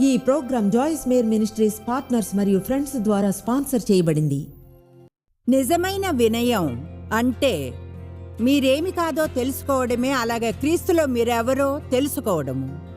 ఈ programme Joyce Meyer Ministries partners మరియు friends ద్వారా స్పాన్సర్ చేయబడింది. నిజమైన వినయం అంటే మీరేమి కాదో తెలుసుకోవడమే అలాగే క్రీస్తులో మీరెవరో తెలుసుకోవడము.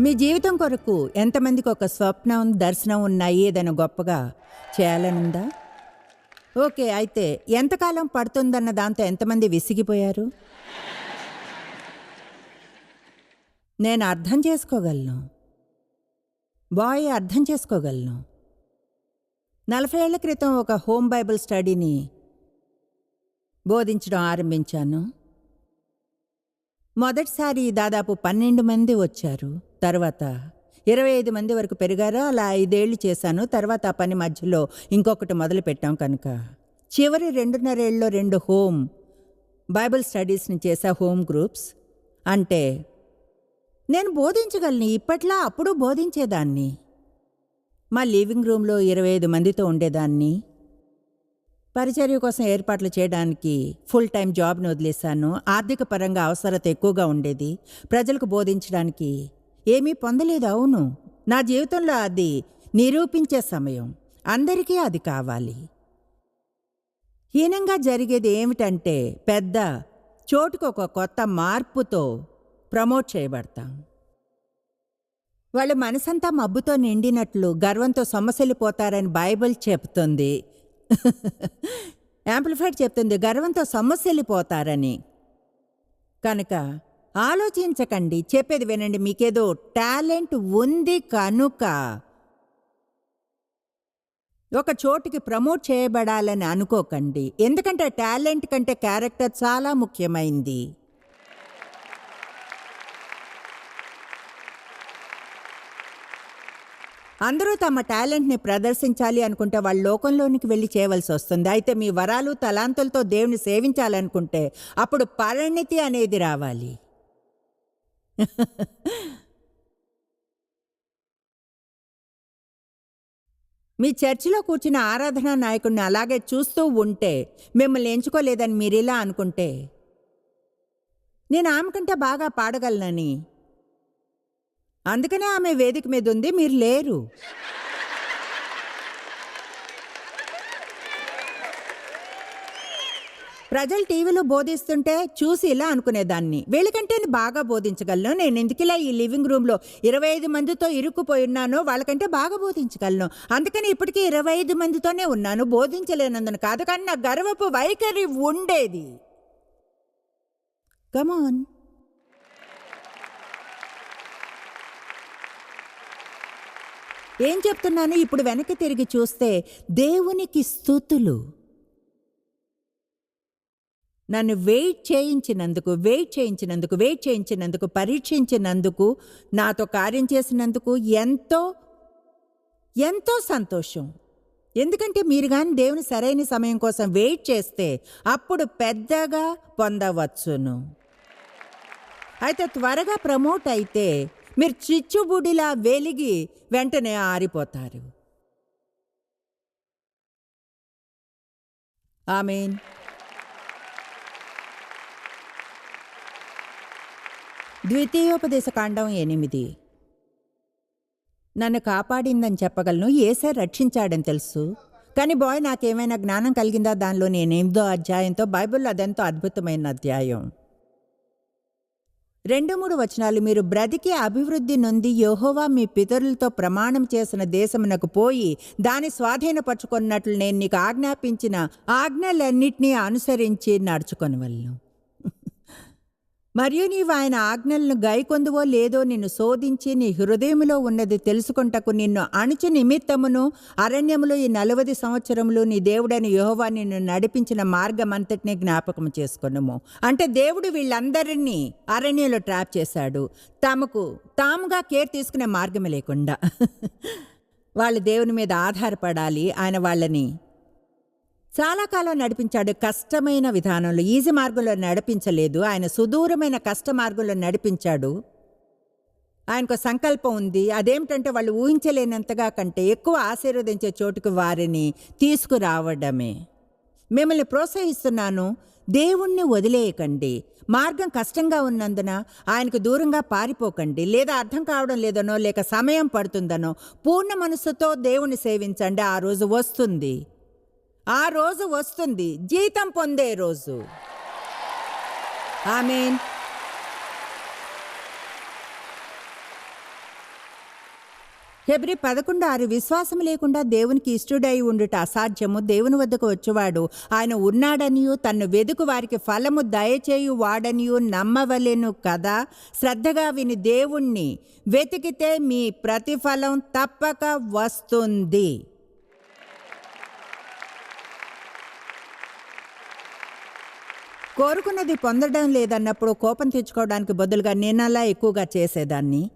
మీ జీవితం కొరకు ఎంతమందికి ఒక స్వప్నం దర్శనం ఉన్నాయి ఏదైనా గొప్పగా చేయాలనుందా? ఓకే అయితే ఎంతకాలం పడుతుందన్న దాంతో ఎంతమంది విసిగిపోయారు? నేను అర్థం చేసుకోగలను. బాయ్ అర్థం చేసుకోగలను. నలభై ఏళ్ళ క్రితం ఒక హోమ్ బైబిల్ స్టడీని బోధించడం ఆరంభించాను. మొదటిసారి దాదాపు పన్నెండు మంది వచ్చారు. తర్వాత ఇరవై ఐదు మంది వరకు పెరిగారు అలా ఐదేళ్ళు చేశాను. తర్వాత ఆ పని మధ్యలో ఇంకొకటి మొదలు పెట్టాం కనుక. చివరి రెండున్నరేళ్ళలో రెండు హోమ్ బైబిల్ స్టడీస్ని చేసా హోమ్ గ్రూప్స్. అంటే నేను బోధించగలను ఇప్పట్లా అప్పుడు బోధించేదాన్ని. మా లివింగ్ రూమ్లో ఇరవై ఐదు మందితో ఉండేదాన్ని. పరిచర్య కోసం ఏర్పాట్లు చేయడానికి ఫుల్ టైం జాబ్ను వదిలేశాను. ఆర్థిక పరంగా అవసరత ఎక్కువగా ఉండేది. ప్రజలకు బోధించడానికి ఏమీ పొందలేదు అవును. నా జీవితంలో అది నిరూపించే సమయం. అందరికీ అది కావాలి. హీనంగా జరిగేది ఏమిటంటే పెద్ద చోటుకు ఒక కొత్త మార్పుతో ప్రమోట్ చేయబడతాం. వాళ్ళ మనసంతా మబ్బుతో నిండినట్లు గర్వంతో సమస్యలిపోతారని బైబిల్ చెప్తుంది. యాంప్లిఫైడ్ చెప్తుంది గర్వంతో సమస్యలిపోతారని. కనుక ఆలోచించకండి. చెప్పేది వినండి. మీకేదో టాలెంట్ ఉంది కనుక ఒక చోటికి ప్రమోట్ చేయబడాలని అనుకోకండి. ఎందుకంటే టాలెంట్ కంటే క్యారెక్టర్ చాలా ముఖ్యమైంది. అందరూ తమ టాలెంట్ని ప్రదర్శించాలి అనుకుంటే వాళ్ళ లోకంలోనికి వెళ్ళి చేయవలసి వస్తుంది. అయితే మీ వరాలు తలాంతులతో దేవుని సేవించాలనుకుంటే అప్పుడు పరిణితి అనేది రావాలి. మీ చర్చిలో కూర్చున్న ఆరాధనా నాయకుడిని అలాగే చూస్తూ ఉంటే మిమ్మల్ని ఎంచుకోలేదని మీరు ఇలా అనుకుంటే నేను ఆమె కంటే బాగా పాడగలనని. అందుకనే ఆమె వేదిక మీద ఉంది మీరు లేరు. ప్రజలు టీవీలో బోధిస్తుంటే చూసి ఇలా అనుకునేదాన్ని. వీళ్ళకంటే నేను బాగా బోధించగలను. నేను ఎందుకులా ఈ లివింగ్ రూమ్లో ఇరవై ఐదు మందితో ఇరుక్కుపోయి ఉన్నానో వాళ్ళకంటే బాగా బోధించగలను. అందుకని ఇప్పటికీ ఇరవై ఐదు మందితోనే ఉన్నాను. బోధించలేనందున కాదు కానీ నా గర్వపు వైఖరి ఉండేది. కమాన్ ఏం చెప్తున్నాను? ఇప్పుడు వెనక్కి తిరిగి చూస్తే దేవునికి స్థుతులు. నన్ను వెయిట్ చేయించినందుకు వెయిట్ చేయించినందుకు వెయిట్ చేయించినందుకు పరీక్షించినందుకు నాతో కార్యం చేసినందుకు ఎంతో ఎంతో సంతోషం. ఎందుకంటే మీరు కానీ దేవుని సరైన సమయం కోసం వెయిట్ చేస్తే అప్పుడు పెద్దగా పొందవచ్చును. అయితే త్వరగా ప్రమోట్ అయితే మీరు చిచ్చుబుడిలా వెలిగి వెంటనే ఆరిపోతారు. ఆమెన్. ద్వితీయోపదేశ కాండం ఎనిమిది. నన్ను కాపాడిందని చెప్పగలను ఏసే రక్షించాడని తెలుసు. కానీ బాయ్ నాకేమైనా జ్ఞానం కలిగిందా? దానిలో నేను ఎనిమిదో అధ్యాయంతో బైబిల్లో అదెంతో అద్భుతమైన అధ్యాయం. రెండు మూడు వచనాలు మీరు బ్రతికి అభివృద్ధి నొంది యోహోవా మీ పితరులతో ప్రమాణం చేసిన దేశమునకు పోయి దాని స్వాధీనపరచుకున్నట్లు నేను నీకు ఆజ్ఞాపించిన ఆజ్ఞలన్నిటినీ అనుసరించి నడుచుకొనవలను మరియు నీవు ఆయన ఆజ్ఞలను గైకొందువో లేదో నిన్ను శోధించి నీ హృదయములో ఉన్నది తెలుసుకుంటకు నిన్ను అణుచు నిమిత్తమును అరణ్యములో ఈ నలవది సంవత్సరములు నీ దేవుడైన యెహోవా నిన్ను నడిపించిన మార్గమంతటినీ జ్ఞాపకం చేసుకున్నాము అంటే దేవుడు వీళ్ళందరినీ అరణ్యంలో ట్రాప్ చేశాడు. తమకు తాముగా కేర్ తీసుకునే మార్గమే లేకుండా. వాళ్ళు దేవుని మీద ఆధారపడాలి. ఆయన వాళ్ళని చాలా కాలం నడిపించాడు కష్టమైన విధానంలో ఈజీ మార్గంలో నడిపించలేదు. ఆయన సుదూరమైన కష్ట మార్గంలో నడిపించాడు. ఆయనకు సంకల్పం ఉంది. అదేమిటంటే వాళ్ళు ఊహించలేనంతగా కంటే ఎక్కువ ఆశీర్వదించే చోటుకు వారిని తీసుకురావడమే. మిమ్మల్ని ప్రోత్సహిస్తున్నాను. దేవుణ్ణి వదిలేయకండి. మార్గం కష్టంగా ఉన్నందున ఆయనకు దూరంగా పారిపోకండి. లేదా అర్థం కావడం లేదనో లేక సమయం పడుతుందనో పూర్ణ మనస్సుతో దేవుణ్ణి సేవించండి. ఆ రోజు వస్తుంది. ఆ రోజు వస్తుంది. జీతం పొందే రోజు. ఆమెన్. హెబ్రి పదకొండు ఆరు విశ్వాసం లేకుండా దేవునికి ఇష్టుడై ఉండుట అసాధ్యము. దేవుని వద్దకు వచ్చేవాడు ఆయన ఉన్నాడనియు తన్ను వెదుకు వారికి ఫలము దయచేయు వాడనియు నమ్మవలెను కదా. శ్రద్ధగా విని దేవుణ్ణి వెతికితే మీ ప్రతిఫలం తప్పక వస్తుంది. కోరుకున్నది పొందడం లేదన్నప్పుడు కోపం తెచ్చుకోవడానికి బదులుగా నేనలా ఎక్కువగా చేసేదాన్ని.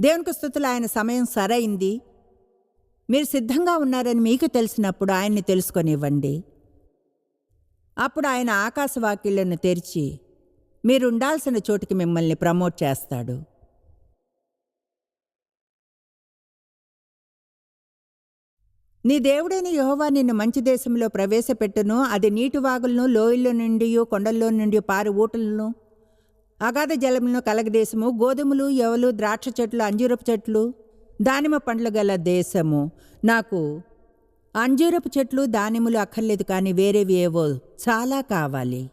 దేవునికి స్థుతులు ఆయన సమయం సరైంది. మీరు సిద్ధంగా ఉన్నారని మీకు తెలిసినప్పుడు ఆయన్ని తెలుసుకొనివ్వండి. అప్పుడు ఆయన ఆకాశవాకిళ్ళను తెరిచి మీరు ఉండాల్సిన మిమ్మల్ని ప్రమోట్ చేస్తాడు. నీ దేవుడైన యహోవా నిన్ను మంచి దేశంలో ప్రవేశపెట్టును. అది నీటి వాగులను లోయల నుండి కొండల్లో నుండి పారి ఊటలను అగాధ జలములను కలగదేశము గోధుమలు యవలు ద్రాక్ష చెట్లు అంజూరపు చెట్లు దానిమ్మ పండ్లు గల దేశము. నాకు అంజూరపు చెట్లు దానిములు అక్కర్లేదు కానీ వేరేవి ఏవో చాలా కావాలి.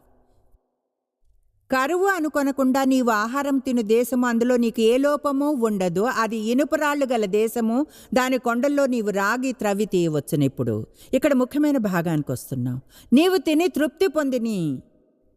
కరువు అనుకొనకుండా నీవు ఆహారం తిను దేశము అందులో నీకు ఏ లోపము ఉండదు. అది ఇనుపరాళ్ళు గల దేశము దాని కొండల్లో నీవు రాగి త్రవి తీయవచ్చును ఇప్పుడు. ఇక్కడ ముఖ్యమైన భాగానికి వస్తున్నావు నీవు తిని తృప్తి పొందిని.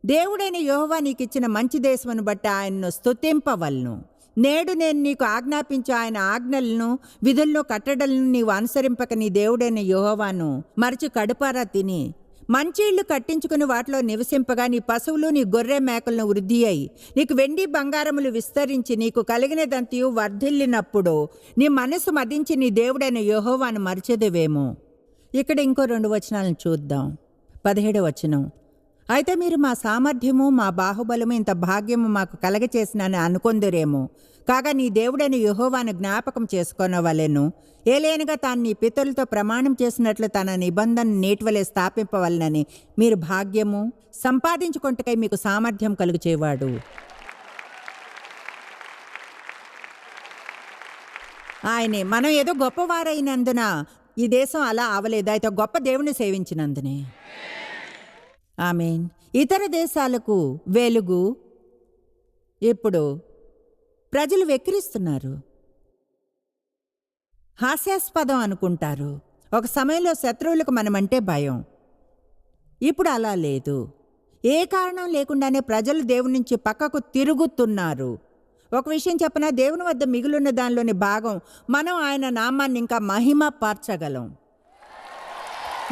దేవుడైన యెహోవా నీకిచ్చిన మంచి దేశమును బట్టి ఆయన్ను స్తుతింపవలను. నేడు నేను నీకు ఆజ్ఞాపించు ఆయన ఆజ్ఞలను విధుల్లో కట్టడలను నీవు అనుసరింపక నీ దేవుడైన యోహవాను మరచి కడుపారా తిని. మంచి ఇళ్ళు కట్టించుకుని వాటిలో నివసింపగా నీ పశువులు నీ గొర్రె మేకలను వృద్ధి అయి. నీకు వెండి బంగారములు విస్తరించి నీకు కలిగినదంతయు వర్ధిల్లినప్పుడు నీ మనసు మదించి నీ దేవుడైన యెహోవాను మరిచెదవేమో. ఇక్కడ ఇంకో రెండు వచనాలను చూద్దాం. పదిహేడు వచనం. అయితే మీరు మా సామర్థ్యము మా బాహుబలము ఇంత భాగ్యము మాకు కలగచేసినని అనుకొందురేమో. కాగా నీ దేవుడైన యెహోవాను జ్ఞాపకం చేసుకొనవలెను. ఏలేనగా తాను నీ పితరులతో ప్రమాణం చేసినట్లు తన నిబంధన నేటివలే స్థాపింపవలనని మీరు భాగ్యము? సంపాదించుకుంటకై మీకు సామర్థ్యం కలుగు చేవాడు ఆయనే మనం ఏదో గొప్పవారైనందున ఈ దేశం అలా అవలేదు. అయితే గొప్ప దేవుని సేవించినందునే. ఆమెన్. ఇతర దేశాలకు వెలుగు ఇప్పుడు ప్రజలు వెక్కిరిస్తున్నారు. హాస్యాస్పదం అనుకుంటారు. ఒక సమయంలో శత్రువులకు మనమంటే భయం. ఇప్పుడు అలా లేదు. ఏ కారణం లేకుండానే ప్రజలు దేవుని నుంచి పక్కకు తిరుగుతున్నారు. ఒక విషయం చెప్పనా? దేవుని వద్ద మిగులున్న దానిలోని భాగం మనం ఆయన నామాన్ని ఇంకా మహిమ పార్చగలం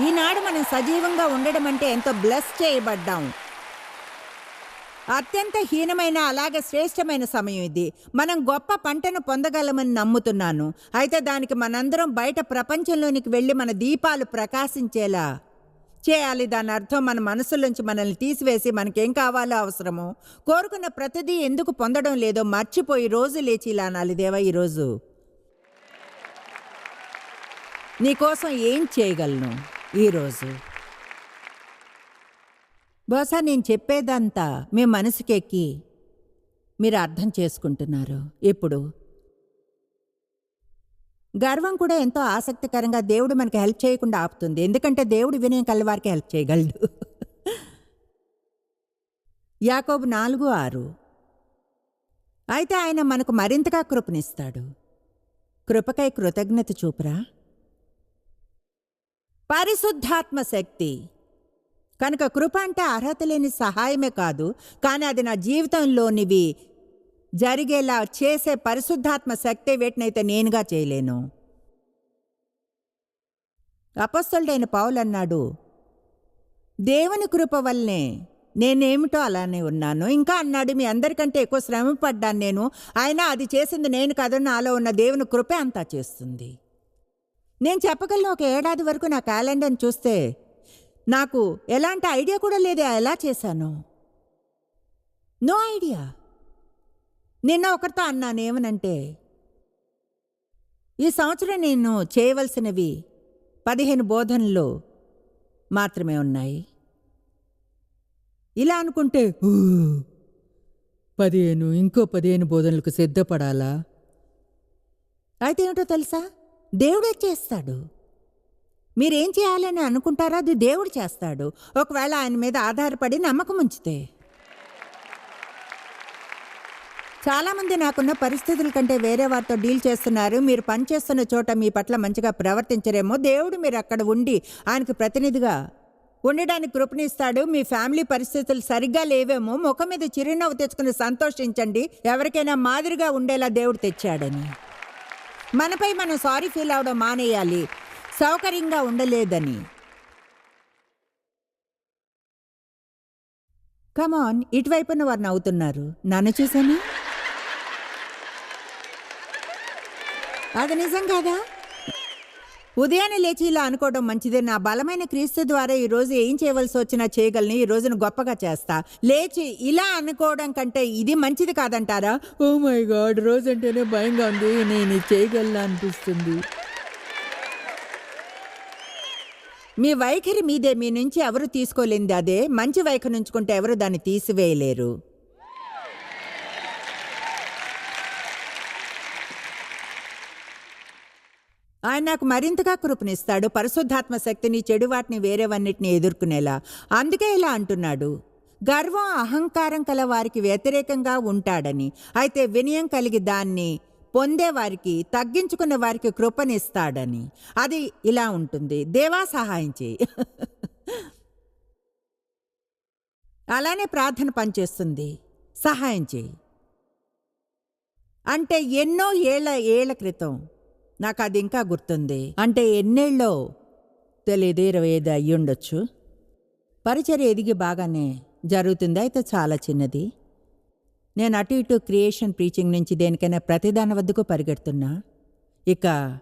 ఈనాడు మనం సజీవంగా ఉండడం అంటే ఎంతో బ్లెస్ చేయబడ్డాం. అత్యంత హీనమైన అలాగే శ్రేష్టమైన సమయం ఇది. మనం గొప్ప పంటను పొందగలమని నమ్ముతున్నాను. అయితే దానికి మనందరం బయట ప్రపంచంలోనికి వెళ్ళి మన దీపాలు ప్రకాశించేలా చేయాలి. దాని అర్థం మన మనసులోంచి మనల్ని తీసివేసి మనకేం కావాలో అవసరమో. కోరుకున్న ప్రతిదీ ఎందుకు పొందడం లేదో మర్చిపోయి రోజు లేచి ఇలా అనాలి దేవా ఈరోజు. నీకోసం ఏం చేయగలను? ఈరోజు. బహుశా నేను చెప్పేదంతా మీ మనసుకెక్కి మీరు అర్థం చేసుకుంటున్నారు. ఇప్పుడు గర్వం కూడా ఎంతో ఆసక్తికరంగా దేవుడు మనకి హెల్ప్ చేయకుండా ఆపుతుంది. ఎందుకంటే దేవుడు వినయం కలవారికి హెల్ప్ చేయగలడు. యాకోబు నాలుగు ఆరు. అయితే ఆయన మనకు మరింతగా కృపనిస్తాడు. కృపకై కృతజ్ఞత చూపురా. పరిశుద్ధాత్మ శక్తి కనుక కృప అంటే అర్హత లేని సహాయమే కాదు కానీ అది నా జీవితంలోనివి జరిగేలా చేసే పరిశుద్ధాత్మ శక్తి వేటినైతే నేనుగా చేయలేను. అపస్తుడైన పౌలు అన్నాడు దేవుని కృప వల్లనే నేనేమిటో అలానే ఉన్నాను. ఇంకా అన్నాడు మీ అందరికంటే ఎక్కువ శ్రమ పడ్డాను నేను. అయినా అది చేసింది నేను కాదు నాలో ఉన్న దేవుని కృపే అంతా చేస్తుంది. నేను చెప్పగలను ఒక ఏడాది వరకు నా క్యాలెండర్ని చూస్తే నాకు ఎలాంటి ఐడియా కూడా లేదు ఎలా చేశాను. No idea. నిన్న ఒకరితో అన్నాను ఏమనంటే ఈ సంవత్సరం నేను చేయవలసినవి పదిహేను బోధనలు మాత్రమే ఉన్నాయి. ఇలా అనుకుంటే పదిహేను ఇంకో పదిహేను బోధనలకు సిద్ధపడాలా? అయితే ఏమిటో తెలుసా? దేవుడే చేస్తాడు. మీరేం చేయాలని అనుకుంటారో అది దేవుడు చేస్తాడు. ఒకవేళ ఆయన మీద ఆధారపడి నమ్మకం ఉంచితే. చాలామంది నాకున్న పరిస్థితుల కంటే వేరే వారితో డీల్ చేస్తున్నారు. మీరు పనిచేస్తున్న చోట మీ పట్ల మంచిగా ప్రవర్తించరేమో. దేవుడు మీరు అక్కడ ఉండి ఆయనకు ప్రతినిధిగా ఉండడానికి కృపణిస్తాడు మీ ఫ్యామిలీ పరిస్థితులు సరిగ్గా లేవేమో. ముఖం మీద చిరునవ్వు తెచ్చుకుని సంతోషించండి. ఎవరికైనా మాదిరిగా ఉండేలా దేవుడు తెచ్చాడని. మనపై మనం సారీ ఫీల్ అవడం మానేయాలి. సౌకర్యంగా ఉండలేదని. కమాన్ ఇటువైపున వారు నవ్వుతున్నారు. నన్ను చూసాను అది నిజం కాదా? ఉదయాన్నే లేచి ఇలా అనుకోవడం మంచిదే. నా బలమైన క్రీస్తు ద్వారా ఈ రోజు ఏం చేయవలసి వచ్చినా చేయగలను. ఈ రోజును గొప్పగా చేస్తా. లేచి ఇలా అనుకోవడం కంటే ఇది మంచిది కాదంటారా? Oh ఓ మై గాడ్ రోజు అంటేనే భయంగా ఉంది. నేను ఇది చేయగలను అనిపిస్తుంది. మీ వైఖరి మీదే మీ నుంచి ఎవరు తీసుకోలేంది అదే మంచి వైఖరి నుంచుకుంటే ఎవరు దాన్ని తీసివేయలేరు. ఆయన నాకు మరింతగా కృపనిస్తాడు. పరిశుద్ధాత్మ శక్తిని చెడు వాటిని వేరేవన్నిటిని ఎదుర్కొనేలా. అందుకే ఇలా అంటున్నాడు. గర్వం అహంకారం కల వారికి వ్యతిరేకంగా ఉంటాడని అయితే వినయం కలిగి దాన్ని పొందేవారికి తగ్గించుకున్న వారికి కృపనిస్తాడని. అది ఇలా ఉంటుంది. దేవా సహాయం చేయి. అలానే ప్రార్థన పనిచేస్తుంది. సహాయం చేయి. అంటే ఎన్నో ఏళ్ళ ఏళ్ళ క్రితం నాకు అది ఇంకా గుర్తుంది. అంటే ఎన్నేళ్ళో తెలియదు ఇరవై ఐదు అయ్యుండొచ్చు. పరిచర్య ఎదిగి బాగానే జరుగుతుంది. అయితే చాలా చిన్నది. నేను అటు ఇటు క్రియేషన్ ప్రీచింగ్ నుంచి దేనికైనా ప్రతిదాని వద్దకు పరిగెడుతున్నా? ఇక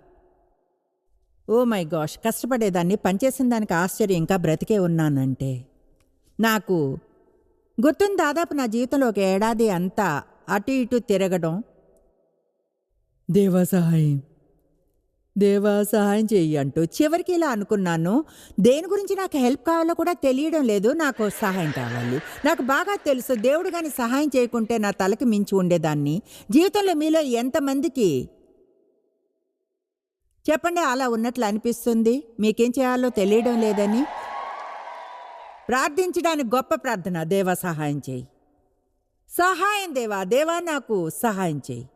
ఓ మై గాష్ కష్టపడేదాన్ని పనిచేసిన దానికి ఆశ్చర్యం ఇంకా బ్రతికే ఉన్నానంటే. నాకు గుర్తుంది దాదాపు నా జీవితంలో ఒక ఏడాది అంతా అటు ఇటు తిరగడం. దేవా సహాయం. దేవా సహాయం చెయ్యి అంటూ చివరికి ఇలా అనుకున్నాను. దేని గురించి నాకు హెల్ప్ కావాలో కూడా తెలియడం లేదు. నాకు సహాయం కావాలి. నాకు బాగా తెలుసు. దేవుడు కానీ సహాయం చేయకుంటే నా తలకి మించి ఉండేదాన్ని. జీవితంలో మీలో ఎంతమందికి చెప్పండి అలా ఉన్నట్లు అనిపిస్తుంది? మీకేం చేయాలో తెలియడం లేదని. ప్రార్థించడానికి గొప్ప ప్రార్థన. దేవా సహాయం చేయి సహాయం దేవా దేవా నాకు సహాయం చేయి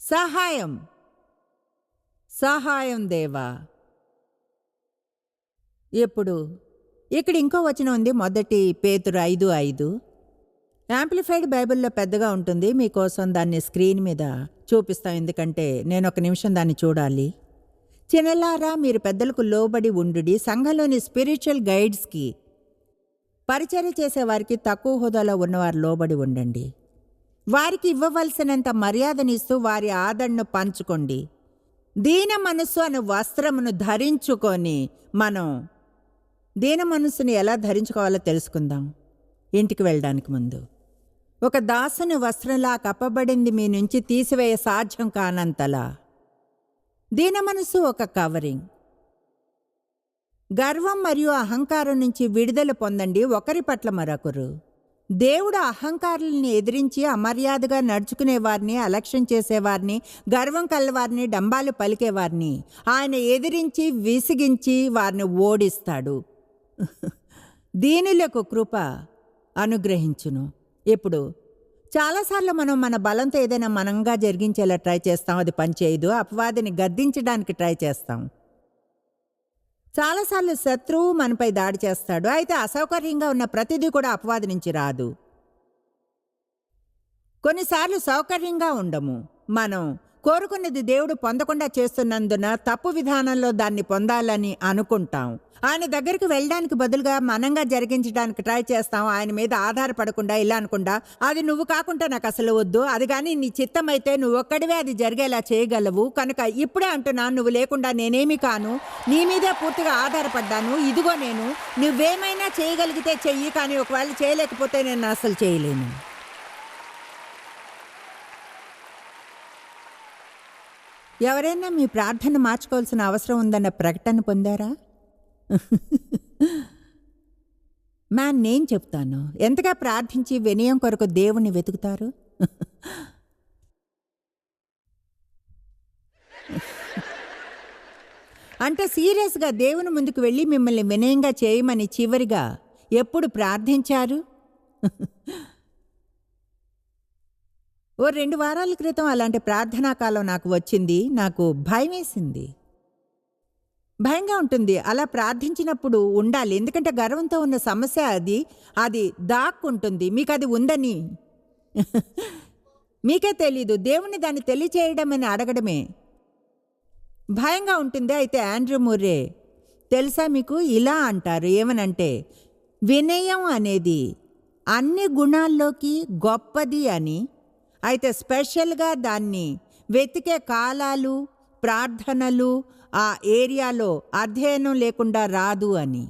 సహాయం. సహాయం దేవా. ఎప్పుడు? ఇక్కడ ఇంకో వచనం ఉంది మొదటి పేతురు ఐదు ఐదు. యాంప్లిఫైడ్ బైబిల్లో పెద్దగా ఉంటుంది మీకోసం దాన్ని స్క్రీన్ మీద చూపిస్తాం ఎందుకంటే నేను ఒక నిమిషం దాన్ని చూడాలి. చిన్నలారా మీరు పెద్దలకు లోబడి ఉండుడి సంఘంలోని స్పిరిచువల్ గైడ్స్కి పరిచర్య చేసేవారికి తక్కువ హోదాలో ఉన్నవారు లోబడి ఉండండి. వారికి ఇవ్వవలసినంత మర్యాదనిస్తూ వారి ఆదరణను పంచుకోండి. దీన మనస్సు అనే వస్త్రమును ధరించుకొని మనం దీన మనస్సుని ఎలా ధరించుకోవాలో తెలుసుకుందాం. ఇంటికి వెళ్ళడానికి ముందు. ఒక దాసుని వస్త్రంలా కప్పబడింది మీ నుంచి తీసివేయ సాధ్యం కానంతలా. దీన మనస్సు ఒక కవరింగ్. గర్వం మరియు అహంకారం నుంచి విడుదల పొందండి ఒకరి పట్ల మరొకరు. దేవుడు అహంకారుల్ని ఎదిరించి అమర్యాదగా నడుచుకునే వారిని అలక్ష్యం చేసేవారిని గర్వం కలవారిని డంబాలు పలికేవారిని. ఆయన ఎదిరించి విసిగించి వారిని ఓడిస్తాడు. దీనిలకు కృప అనుగ్రహించును. ఇప్పుడు చాలాసార్లు మనం మన బలంతో ఏదైనా మనంగా జరిగించేలా ట్రై చేస్తాం. అది పనిచేయదు. అపవాదిని గద్దించడానికి ట్రై చేస్తాం. చాలాసార్లు శత్రువు మనపై దాడి చేస్తాడు. అయితే అసౌకర్యంగా ఉన్న ప్రతిదీ కూడా అపవాది నుంచి రాదు. కొన్నిసార్లు సౌకర్యంగా ఉండము. మనం కోరుకున్నది దేవుడు పొందకుండా చేస్తున్నందున తప్పు విధానంలో దాన్ని పొందాలని అనుకుంటాం. ఆయన దగ్గరికి వెళ్ళడానికి బదులుగా మనంగా జరిగించడానికి ట్రై చేస్తాం. ఆయన మీద ఆధారపడకుండా ఇలా అనుకుండా అది నువ్వు కాకుండా నాకు అసలు వద్దు. అది కానీ నీ చిత్తం అయితే నువ్వు ఒక్కడివే అది జరిగేలా చేయగలవు. కనుక ఇప్పుడే అంటున్నాను నువ్వు లేకుండా నేనేమి కాను. నీ మీదే పూర్తిగా ఆధారపడ్డాను. ఇదిగో నేను నువ్వేమైనా చేయగలిగితే చెయ్యి కానీ ఒకవేళ చేయలేకపోతే నేను అసలు చేయలేను. ఎవరైనా మీ ప్రార్థన మార్చుకోవాల్సిన అవసరం ఉందన్న ప్రకటన పొందారా? మ్యాన్ నేను చెప్తాను. ఎంతగా ప్రార్థించి వినయం కొరకు దేవుణ్ణి వెతుకుతారు? అంటే సీరియస్గా దేవుని ముందుకు వెళ్ళి మిమ్మల్ని వినయంగా చేయమని చివరిగా ఎప్పుడు ప్రార్థించారు? ఓ రెండు వారాల క్రితం అలాంటి ప్రార్థనా కాలం నాకు వచ్చింది. నాకు భయం వేసింది భయంగా ఉంటుంది. అలా ప్రార్థించినప్పుడు ఉండాలి. ఎందుకంటే గర్వంతో ఉన్న సమస్య అది. అది దాక్కుంటుంది. మీకు అది ఉందని. మీకే తెలీదు. దేవుణ్ణి దాన్ని తెలియచేయడం అని అడగడమే. భయంగా ఉంటుంది. అయితే ఆండ్రూ ముర్రే తెలుసా మీకు? ఇలా అంటారు. ఏమనంటే వినయం అనేది అన్ని గుణాల్లోకి గొప్పది అని అయితే స్పెషల్గా దాన్ని వెతికే కాలాలు ప్రార్థనలు ఆ ఏరియాలో అధ్యయనం లేకుండా రాదు అని.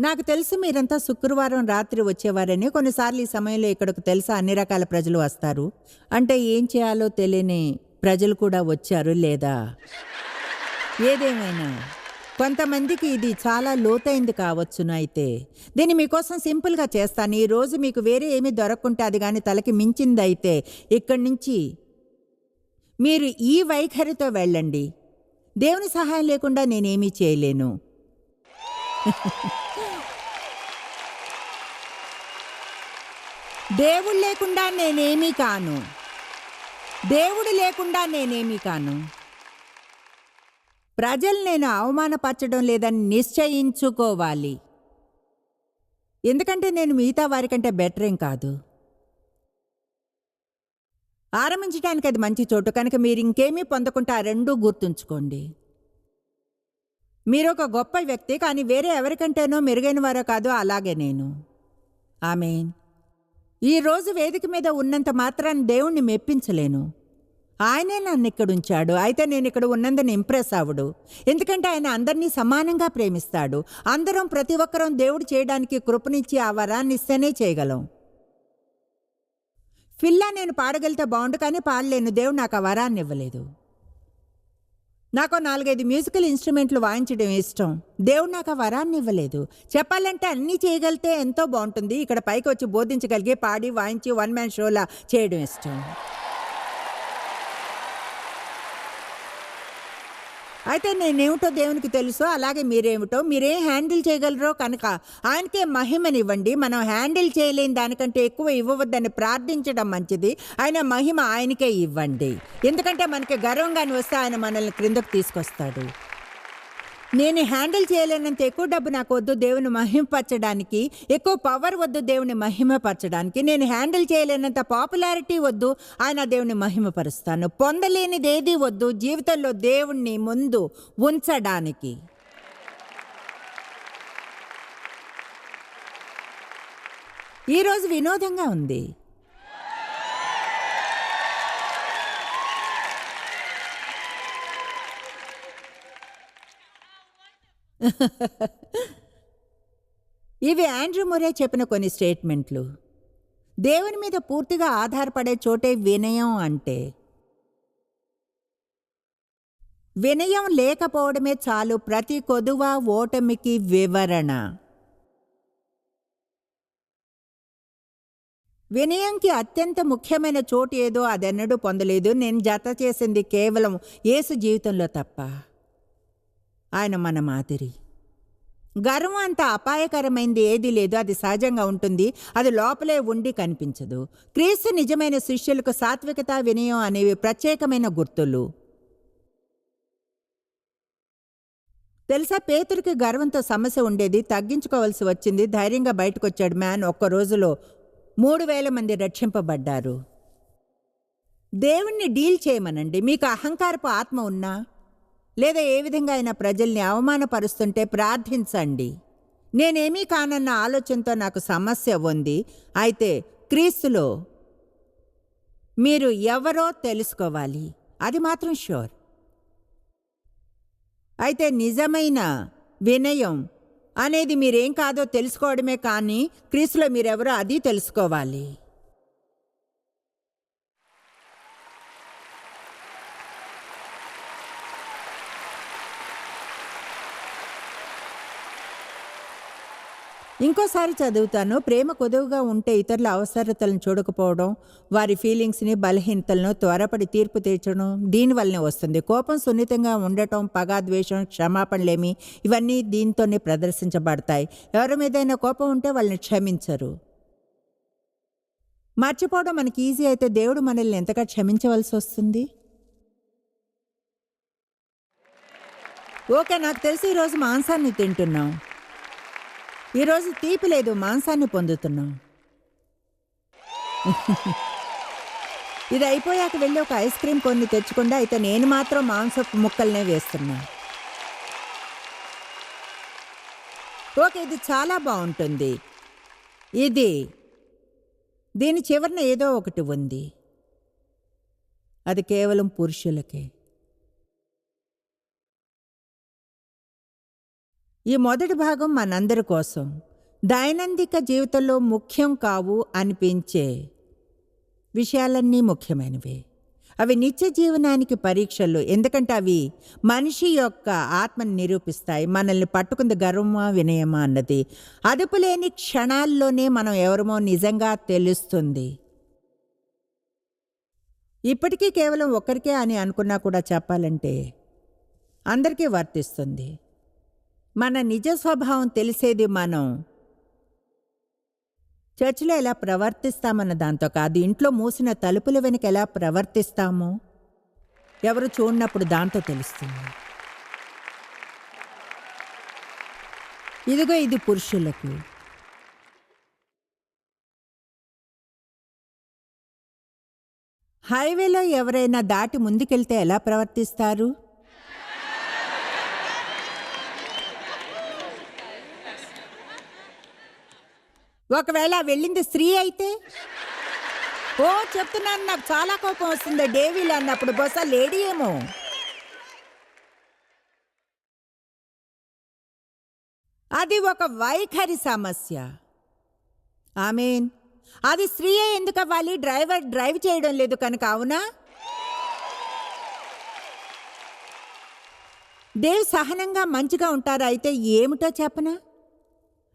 నాకు తెలుసు మీరంతా శుక్రవారం రాత్రి వచ్చేవారని. కొన్నిసార్లు ఈ సమయంలో ఇక్కడకు తెలుసా అన్ని రకాల ప్రజలు వస్తారు. అంటే ఏం చేయాలో తెలియని ప్రజలు కూడా వచ్చారు లేదా? ఏదేమైనా? కొంతమందికి ఇది చాలా లోతైంది కావచ్చును అయితే. దీన్ని మీకోసం సింపుల్గా చేస్తాను. ఈ రోజు మీకు వేరే ఏమీ దొరకకుంటే అది కానీ తలకి మించింది అయితే ఇక్కడి నుంచి మీరు ఈ వైఖరితో వెళ్ళండి. దేవుని సహాయం లేకుండా నేనేమీ చేయలేను. దేవుడు లేకుండా నేనేమీ కాను. దేవుడు లేకుండా నేనేమీ కాను. ప్రజలు నేను అవమానపరచడం లేదని నిశ్చయించుకోవాలి. ఎందుకంటే నేను మిగతా వారికంటే బెటర్ ఏం కాదు. ఆరంభించడానికి అది మంచి చోటు. కనుక మీరు ఇంకేమీ పొందకుండా ఆ రెండూ గుర్తుంచుకోండి. మీరు ఒక గొప్ప వ్యక్తి కానీ వేరే ఎవరికంటేనో మెరుగైన వారో కాదు అలాగే నేను. ఆమెన్. ఈ రోజు వేదిక మీద ఉన్నంత మాత్రాన్ని దేవుణ్ణి మెప్పించలేను. ఆయనే నన్ను ఇక్కడ ఉంచాడు. అయితే నేను ఇక్కడ ఉన్నందుని ఇంప్రెస్ అవ్వడు ఎందుకంటే ఆయన అందరినీ సమానంగా ప్రేమిస్తాడు. అందరం ప్రతి ఒక్కరం దేవుడు చేయడానికి కృపనిచ్చి ఆ వరాన్ని ఇస్తేనే చేయగలం. ఫిల్లా నేను పాడగలితే బాగుండు కానీ పాడలేను. దేవుడు నాకు ఆ వరాన్ని ఇవ్వలేదు. నాకు నాలుగైదు మ్యూజికల్ ఇన్స్ట్రుమెంట్లు వాయించడం ఇష్టం. దేవుడు నాకు ఆ వరాన్ని ఇవ్వలేదు. చెప్పాలంటే అన్నీ చేయగలితే ఎంతో బాగుంటుంది. ఇక్కడ పైకి వచ్చి బోధించగలిగి పాడి వాయించి వన్ మ్యాన్ షోలా చేయడం ఇష్టం. అయితే నేనేమిటో దేవునికి తెలుసో అలాగే మీరేమిటో మీరేం హ్యాండిల్ చేయగలరో కనుక ఆయనకే మహిమనివ్వండి. మనం హ్యాండిల్ చేయలేని దానికంటే ఎక్కువ ఇవ్వవద్దని ప్రార్థించడం మంచిది. ఆయన మహిమ ఆయనకే ఇవ్వండి. ఎందుకంటే మనకి గర్వంగాని వస్తే ఆయన మనల్ని క్రిందకు తీసుకొస్తాడు. నేను హ్యాండిల్ చేయలేనంత ఎక్కువ డబ్బు నాకు వద్దు దేవుని మహిమపరచడానికి ఎక్కువ పవర్ వద్దు దేవుని మహిమపరచడానికి. నేను హ్యాండిల్ చేయలేనంత పాపులారిటీ వద్దు ఆయన దేవుని మహిమపరుస్తాను. పొందలేనిది ఏది వద్దు జీవితంలో దేవుణ్ణి ముందు ఉంచడానికి. ఈరోజు వినోదంగా ఉంది. ఇవి ఆండ్రూ మొరే చెప్పిన కొన్ని స్టేట్మెంట్లు. దేవుని మీద పూర్తిగా ఆధారపడే చోటే వినయం అంటే వినయం లేకపోవడమే చాలు ప్రతి కొదువ ఓటమికి వివరణ. వినయంకి అత్యంత ముఖ్యమైన చోటు ఏదో అదెన్నడూ పొందలేదు. నేను జత చేసింది కేవలం యేసు జీవితంలో తప్ప. ఆయన మన మాదిరి. గర్వం అంత అపాయకరమైంది ఏదీ లేదు. అది సహజంగా ఉంటుంది. అది లోపలే ఉండి కనిపించదు. క్రీస్తు నిజమైన శిష్యులకు సాత్వికత వినయం అనేవి ప్రత్యేకమైన గుర్తులు. తెలుసా? పేతురికి గర్వంతో సమస్య ఉండేది. తగ్గించుకోవాల్సి వచ్చింది. ధైర్యంగా బయటకు వచ్చాడు మ్యాన్. ఒక్క రోజులో మూడు వేల మంది రక్షింపబడ్డారు. దేవుణ్ణి డీల్ చేయమనండి. మీకు అహంకారపు ఆత్మ ఉన్నా లేదా ఏ విధంగా అయినా ప్రజల్ని అవమానపరుస్తుంటే ప్రార్థించండి. నేనేమీ కానన్న ఆలోచనతో నాకు సమస్య ఉంది. అయితే క్రీస్తులో మీరు ఎవరో తెలుసుకోవాలి. అది మాత్రం షూర్ అయితే నిజమైన వినయం అనేది మీరేం కాదో తెలుసుకోవడమే కానీ క్రీస్తులో మీరెవరో అది తెలుసుకోవాలి. ఇంకోసారి చదువుతాను. ప్రేమ కొదువుగా ఉంటే ఇతరుల అవసరతలను చూడకపోవడం వారి ఫీలింగ్స్ని బలహీనతలను త్వరపడి తీర్పు తీర్చడం దీనివల్లనే వస్తుంది. కోపం సున్నితంగా ఉండటం పగ ద్వేషం క్షమాపణలేమి ఇవన్నీ దీంతోనే ప్రదర్శించబడతాయి. ఎవరి మీదైనా కోపం ఉంటే వాళ్ళని క్షమించరు. మర్చిపోవడం మనకి ఈజీ అయితే దేవుడు మనల్ని ఎంతగా క్షమించవలసి వస్తుంది? ఓకే నాకు తెలిసి ఈరోజు మాంసాన్ని తింటున్నాం. ఈరోజు తీపి లేదు మాంసాన్ని పొందుతున్నాం. ఇది అయిపోయాక వెళ్ళి ఒక ఐస్ క్రీమ్ కొన్ని తెచ్చుకుండా అయితే నేను మాత్రం మాంసపు ముక్కల్నే వేస్తున్నా. ఓకే ఇది చాలా బాగుంటుంది. ఇది దీని చివరన ఏదో ఒకటి ఉంది. అది కేవలం పురుషులకే. ఈ మొదటి భాగం మనందరి కోసం. దైనందిక జీవితంలో ముఖ్యం కావు అనిపించే విషయాలన్నీ ముఖ్యమైనవే. అవి నిత్య జీవనానికి పరీక్షలు. ఎందుకంటే అవి మనిషి యొక్క ఆత్మని నిరూపిస్తాయి. మనల్ని పట్టుకుంది గర్వమా వినయమా అన్నది. అదుపులేని క్షణాల్లోనే మనం ఎవరమో నిజంగా తెలుస్తుంది. ఇప్పటికీ కేవలం ఒక్కరికే అని అనుకున్నా కూడా చెప్పాలంటే అందరికీ వర్తిస్తుంది. మన నిజ స్వభావం తెలిసేది మనం. చర్చిలో ఎలా ప్రవర్తిస్తామన్న దాంతో కాదు ఇంట్లో మూసిన తలుపుల వెనుక ఎలా ప్రవర్తిస్తామో ఎవరు చూడనప్పుడు దాంతో తెలుస్తుంది. ఇదిగో ఇది పురుషులకు. హైవేలో ఎవరైనా దాటి ముందుకెళ్తే ఎలా ప్రవర్తిస్తారు? ఒకవేళ వెళ్ళింది స్త్రీ అయితే? ఓ చెప్తున్నాను నాకు చాలా కోపం వస్తుంది డేవిల్ అన్నప్పుడు బహుశా లేడీ ఏమో. అది ఒక వైఖరి సమస్య. ఆమెన్ అది స్త్రీయే ఎందుకు అవ్వాలి? డ్రైవర్ డ్రైవ్ చేయడం లేదు కనుక అవునా? దేవ్ సహనంగా మంచిగా ఉంటారా అయితే ఏమిటో చెప్పనా?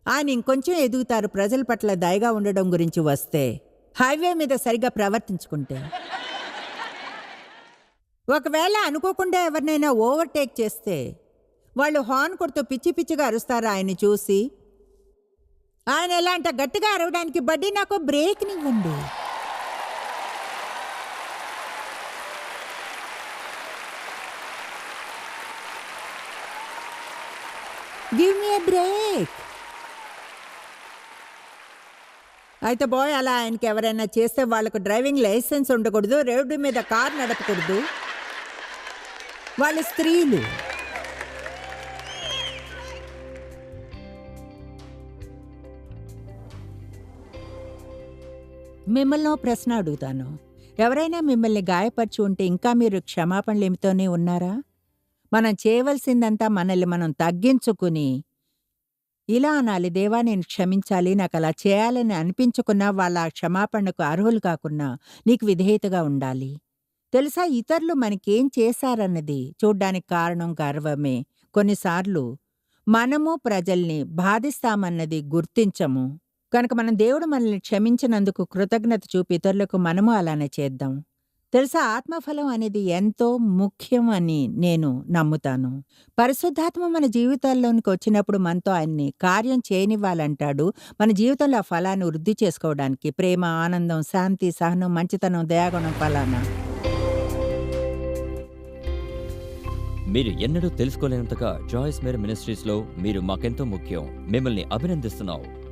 ఆయన ఇంకొంచెం ఎదుగుతారు ప్రజల పట్ల దయగా ఉండడం గురించి వస్తే. హైవే మీద సరిగ్గా ప్రవర్తించుకుంటే. ఒకవేళ అనుకోకుండా ఎవరినైనా ఓవర్టేక్ చేస్తే. వాళ్ళు హార్న్ కొడుతూ పిచ్చి పిచ్చిగా అరుస్తారు ఆయన్ని చూసి. ఆయన ఎలా అంట గట్టిగా అరవడానికి బడ్డీ నాకు బ్రేక్నివ్వండి గివ్ మీ ఏ బ్రేక్ అయితే బాయ్ అలా ఆయనకి ఎవరైనా చేస్తే వాళ్ళకు డ్రైవింగ్ లైసెన్స్ ఉండకూడదు రోడ్డు మీద కార్ నడపకూడదు. వాళ్ళు స్త్రీలు. మిమ్మల్ని ప్రశ్న అడుగుతాను. ఎవరైనా మిమ్మల్ని గాయపరిచి ఉంటే ఇంకా మీరు క్షమాపణలేమితోనే ఉన్నారా? మనం చేయవలసిందంతా మనల్ని మనం తగ్గించుకుని ఇలా అనాలి. దేవా నేను క్షమించాలి. నాకు అలా చేయాలని అనిపించుకున్నా వాళ్ళ ఆ క్షమాపణకు అర్హులు కాకున్నా నీకు విధేయతగా ఉండాలి. తెలుసా ఇతరులు మనకేం చేశారన్నది చూడ్డానికి కారణం గర్వమే. కొన్నిసార్లు మనము ప్రజల్ని బాధిస్తామన్నది గుర్తించము. కనుక మనం దేవుడు మనల్ని క్షమించినందుకు కృతజ్ఞత చూపి ఇతరులకు మనము అలానే చేద్దాం. తెలుసా? ఆత్మఫలం అనేది ఎంతో ముఖ్యం అని నేను నమ్ముతాను. పరిశుద్ధాత్మ మన జీవితాల్లోనికి వచ్చినప్పుడు మనతో ఆయన్ని కార్యం చేయనివ్వాలంటాడు. మన జీవితంలో ఆ ఫలాన్ని వృద్ధి చేసుకోవడానికి ప్రేమ ఆనందం శాంతి సహనం మంచితనం దయాగుణం ఫలానా. మీరు ఎన్నడూ తెలుసుకోలేనంతగా జాయిస్ మేర్ మినిస్ట్రీస్లో మీరు మాకెంతో ముఖ్యం. మిమ్మల్ని అభినందిస్తున్నాం.